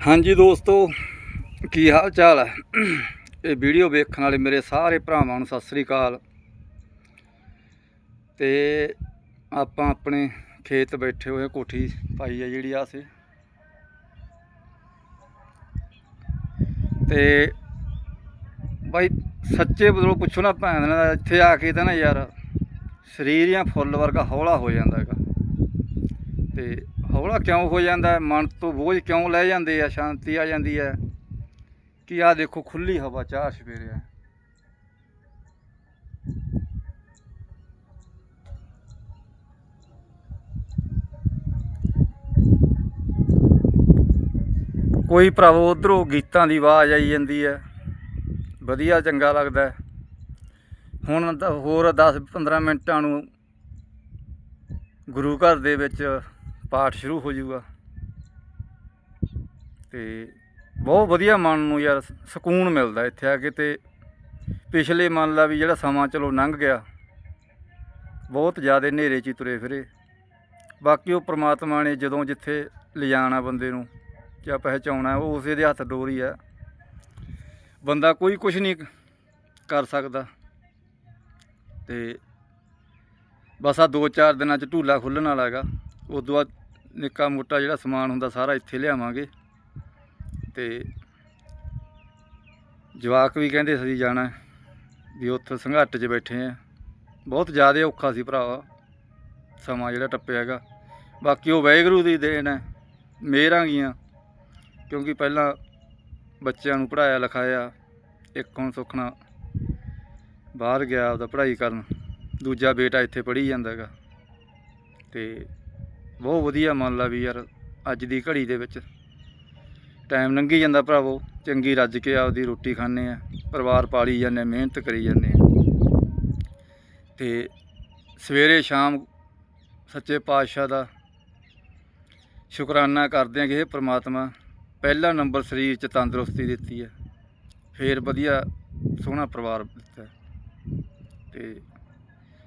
ਹਾਂਜੀ ਦੋਸਤੋ, ਕੀ ਹਾਲ ਚਾਲ ਹੈ? ਇਹ ਵੀਡੀਓ ਵੇਖਣ ਵਾਲੇ ਮੇਰੇ ਸਾਰੇ ਭਰਾਵਾਂ ਨੂੰ ਸਤਿ ਸ੍ਰੀ ਅਕਾਲ। ਤੇ ਆਪਾਂ ਆਪਣੇ ਖੇਤ ਬੈਠੇ ਹੋਏ ਕੋਠੀ ਪਾਈ ਹੈ ਜਿਹੜੀ ਆ ਸੇ ਤੇ ਬਾਈ, ਸੱਚੇ ਬਦਲੋ ਪੁੱਛੋ ਨਾ ਭੈਣ ਨਾਲ, ਇੱਥੇ ਆ ਕੇ ਤਾਂ ਨਾ ਯਾਰ, ਸਰੀਰ ਜਾਂ ਫੁੱਲ ਵਰਗਾ ਹੌਲਾ ਹੋ ਜਾਂਦਾ ਹੈਗਾ। ਤੇ ਹੌਲਾ ਕਿਉਂ ਹੋ ਜਾਂਦਾ? ਮਨ ਤੋਂ ਬੋਝ ਕਿਉਂ ਲੈ ਜਾਂਦੇ ਆ? ਸ਼ਾਂਤੀ ਆ ਜਾਂਦੀ ਹੈ ਕਿ ਆ ਦੇਖੋ ਖੁੱਲੀ ਹਵਾ, ਚਾਹ ਸਵੇਰੇ ਹੈ ਕੋਈ ਭਰਾਵੋ, ਉਧਰੋਂ ਗੀਤਾਂ ਦੀ ਆਵਾਜ਼ ਆਈ ਜਾਂਦੀ ਹੈ ਵਧੀਆ, ਚੰਗਾ ਲੱਗਦਾ। ਹੁਣ ਹੋਰ 10-15 ਮਿੰਟਾਂ ਨੂੰ ਗੁਰੂ ਘਰ ਦੇ ਵਿੱਚ ਪਾਠ ਸ਼ੁਰੂ ਹੋ ਜਾਊਗਾ। ਤੇ ਬਹੁਤ ਵਧੀਆ ਮਨ ਨੂੰ ਯਾਰ ਸਕੂਨ ਮਿਲਦਾ ਇੱਥੇ ਆ ਕੇ ਤੇ ਪਿਛਲੇ ਮਨ ਲਾ ਵੀ ਜਿਹੜਾ ਸਮਾਂ ਚਲੋ ਲੰਘ ਗਿਆ, ਬਹੁਤ ਜ਼ਿਆਦਾ ਹਨੇਰੇ 'ਚ ਹੀ ਤੁਰੇ ਫਿਰੇ। ਬਾਕੀ ਉਹ ਪ੍ਰਮਾਤਮਾ ਨੇ ਜਦੋਂ ਜਿੱਥੇ ਲਿਜਾਣਾ ਬੰਦੇ ਨੂੰ, ਜਾਂ ਪਹਿਚਾਉਣਾ, ਉਹ ਉਸੇ ਦੇ ਹੱਥ ਡੋਰੀ ਹੈ ਬੰਦਾ ਕੋਈ ਕੁਝ ਨਹੀਂ ਕਰ ਸਕਦਾ। ਤੇ ਬਸ ਆ ਦੋ ਚਾਰ ਦਿਨਾਂ ਚ ਢੂਲਾ ਖੁੱਲਣ ਵਾਲਾ ਹੈਗਾ, ਉਦੋਂ ਬਾਅਦ ਨਿੱਕਾ ਮੋਟਾ ਜਿਹੜਾ ਸਮਾਨ ਹੁੰਦਾ ਸਾਰਾ ਇੱਥੇ ਲਿਆਵਾਂਗੇ। ਤੇ ਜਵਾਕ ਵੀ ਕਹਿੰਦੇ ਸੀ ਜਾਣਾ ਵੀ ਉੱਥੇ ਸੰਘਾਟ 'ਚ ਬੈਠੇ ਆ। ਬਹੁਤ ਜ਼ਿਆਦਾ ਔਖਾ ਸੀ ਭਰਾਵਾ ਸਮਾਂ ਜਿਹੜਾ ਟੱਪਿਆ ਹੈਗਾ। ਬਾਕੀ ਉਹ ਵਾਹਿਗੁਰੂ ਦੀ ਦੇਣ ਹੈ, ਮਿਹਰਾਂ ਗੀਆਂ, ਕਿਉਂਕਿ ਪਹਿਲਾਂ ਬੱਚਿਆਂ ਨੂੰ ਪੜਾਇਆ ਲਿਖਾਇਆ, ਇੱਕ ਹੁਣ ਸੁਖਣਾ ਬਾਹਰ ਗਿਆ, ਉਹਦਾ ਪੜ੍ਹਾਈ ਕਰਨ। ਦੂਜਾ ਬੇਟਾ ਇੱਥੇ ਪੜ੍ਹੀ ਜਾਂਦਾ ਹੈਗਾ। ਤੇ ਬਹੁਤ ਵਧੀਆ ਮੰਨ ਲਾ ਵੀ ਯਾਰ, ਅੱਜ ਦੀ ਘੜੀ ਦੇ ਵਿੱਚ ਟਾਈਮ ਲੰਘੀ ਜਾਂਦਾ ਭਰਾਵੋ, ਚੰਗੀ ਰੱਜ ਕੇ ਆਪਦੀ ਰੋਟੀ ਖਾਂਦੇ ਆ, ਪਰਿਵਾਰ ਪਾਲੀ ਜਾਂਦੇ ਮਿਹਨਤ ਕਰੀ ਜਾਂਦੇ ਆ ਤੇ ਸਵੇਰੇ ਸ਼ਾਮ ਸੱਚੇ ਪਾਤਸ਼ਾਹ ਦਾ ਸ਼ੁਕਰਾਨਾ ਕਰਦੇ ਆ ਕਿ ਇਹ ਪ੍ਰਮਾਤਮਾ, ਪਹਿਲਾ ਨੰਬਰ ਸਰੀਰ 'ਚ ਤੰਦਰੁਸਤੀ ਦਿੱਤੀ ਹੈ ਫੇਰ ਵਧੀਆ ਸੋਹਣਾ ਪਰਿਵਾਰ ਦਿੱਤਾ ਹੈ। ਤੇ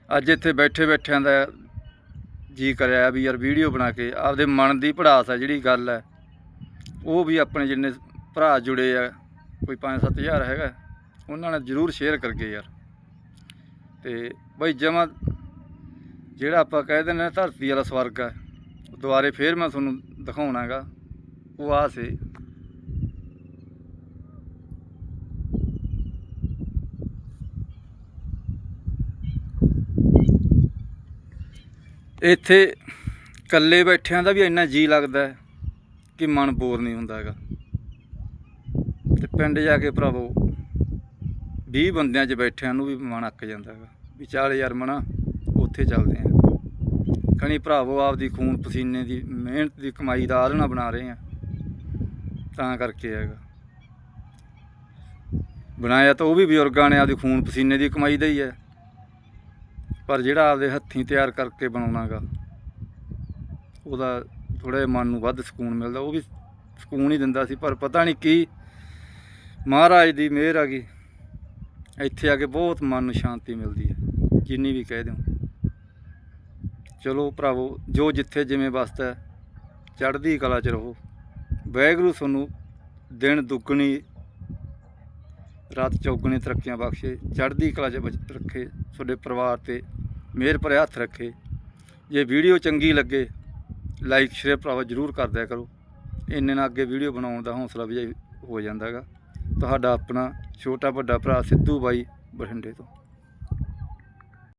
ਅੱਜ ਇੱਥੇ ਬੈਠੇ ਬੈਠਿਆਂ ਦਾ ਜੀ ਕਰਿਆ ਵੀ ਯਾਰ ਵੀਡੀਓ ਬਣਾ ਕੇ ਆਪਦੇ ਮਨ ਦੀ ਪੜਾਸ ਆ ਜਿਹੜੀ ਗੱਲ ਹੈ ਉਹ ਵੀ ਆਪਣੇ ਜਿੰਨੇ ਭਰਾ ਜੁੜੇ ਆ, ਕੋਈ 5-7000 ਹੈਗਾ, ਉਹਨਾਂ ਨਾਲ ਜਰੂਰ ਸ਼ੇਅਰ ਕਰਕੇ ਯਾਰ। ਤੇ ਬਈ ਜਮਾ ਜਿਹੜਾ ਆਪਾਂ ਕਹਿ ਦਿੰਦੇ ਨੇ ਧਰਤੀ ਵਾਲਾ ਸਵਰਗ ਆ ਦੁਬਾਰੇ ਫੇਰ ਮੈਂ ਤੁਹਾਨੂੰ ਦਿਖਾਉਣਾਗਾ, ਉਹ ਆ ਸੇ। ਇੱਥੇ ਇਕੱਲੇ ਬੈਠਿਆਂ ਦਾ ਵੀ ਇੰਨਾ ਜੀ ਲੱਗਦਾ ਕਿ ਮਨ ਬੋਰ ਨਹੀਂ ਹੁੰਦਾ ਹੈਗਾ। ਤੇ ਪਿੰਡ ਜਾ ਕੇ ਭਰਾਵੋ 20 ਬੰਦਿਆਂ 'ਚ ਬੈਠਿਆਂ ਨੂੰ ਵੀ ਮਨ ਅੱਕ ਜਾਂਦਾ ਹੈਗਾ ਵੀ ਚੱਲ ਯਾਰ ਮਨਾ, ਉੱਥੇ ਚੱਲਦੇ ਆਂ ਕਣੀ ਭਰਾਵੋ, ਆਪਦੀ ਖੂਨ ਪਸੀਨੇ ਦੀ, ਮਿਹਨਤ ਦੀ ਕਮਾਈ ਦਾ ਆਲਣਾ ਬਣਾ ਰਹੇ ਆ ਤਾਂ ਕਰਕੇ ਹੈਗਾ। ਬਣਾਇਆ ਤਾਂ ਉਹ ਵੀ ਬਜ਼ੁਰਗਾਂ ਨੇ ਆਪਦੀ ਖੂਨ ਪਸੀਨੇ ਦੀ ਕਮਾਈ ਦਾ ਹੀ ਹੈ। ਪਰ ਜਿਹੜਾ ਆਪਦੇ ਹੱਥੀਂ ਤਿਆਰ ਕਰਕੇ ਬਣਾਉਣਾਗਾ, ਉਹਦਾ ਥੋੜਾ ਮਨ ਨੂੰ ਵੱਧ ਸਕੂਨ ਮਿਲਦਾ। ਉਹ ਵੀ ਸਕੂਨ ਹੀ ਦਿੰਦਾ ਸੀ, ਪਰ ਪਤਾ ਨਹੀਂ ਕੀ ਮਹਾਰਾਜ ਦੀ ਮਿਹਰ ਆ ਗਈ। ਇੱਥੇ ਆ ਕੇ ਬਹੁਤ ਮਨ ਨੂੰ ਸ਼ਾਂਤੀ ਮਿਲਦੀ ਹੈ, ਜਿੰਨੀ ਵੀ ਕਹਿ ਦਿਓ ਚਲੋ ਭਰਾਵੋ, ਜੋ ਜਿੱਥੇ ਜਿਵੇਂ ਵਸਦਾ ਚੜ੍ਹਦੀ ਕਲਾ 'ਚ ਰਹੋ। ਵਾਹਿਗੁਰੂ ਤੁਹਾਨੂੰ ਦਿਨ ਦੁੱਗਣੀ, ਰਾਤ ਚੌਗਣੀ ਤਰੱਕੀਆਂ ਬਖਸ਼ੇ, ਚੜ੍ਹਦੀ ਕਲਾ 'ਚ ਬਚ, ਰੱਖੇ। ਤੁਹਾਡੇ ਪਰਿਵਾਰ ਤੇ ਮਿਹਰ ਭਰੇ ਹੱਥ ਰੱਖੇ। ਜੇ ਵੀਡੀਓ ਚੰਗੀ ਲੱਗੇ ਲਾਈਕ ਸ਼ੇਅਰ ਭਰਾਵਾ ਜਰੂਰ ਕਰ ਦਿਆ ਕਰੋ। ਇੰਨੇ ਨਾਲ ਅੱਗੇ ਵੀਡੀਓ ਬਣਾਉਣ ਦਾ ਹੌਸਲਾ ਵੀ ਹੋ ਜਾਂਦਾ ਹੈਗਾ। ਤੁਹਾਡਾ ਆਪਣਾ ਛੋਟਾ ਵੱਡਾ ਭਰਾ ਸਿੱਧੂ ਬਾਈ ਬਠਿੰਡੇ ਤੋਂ।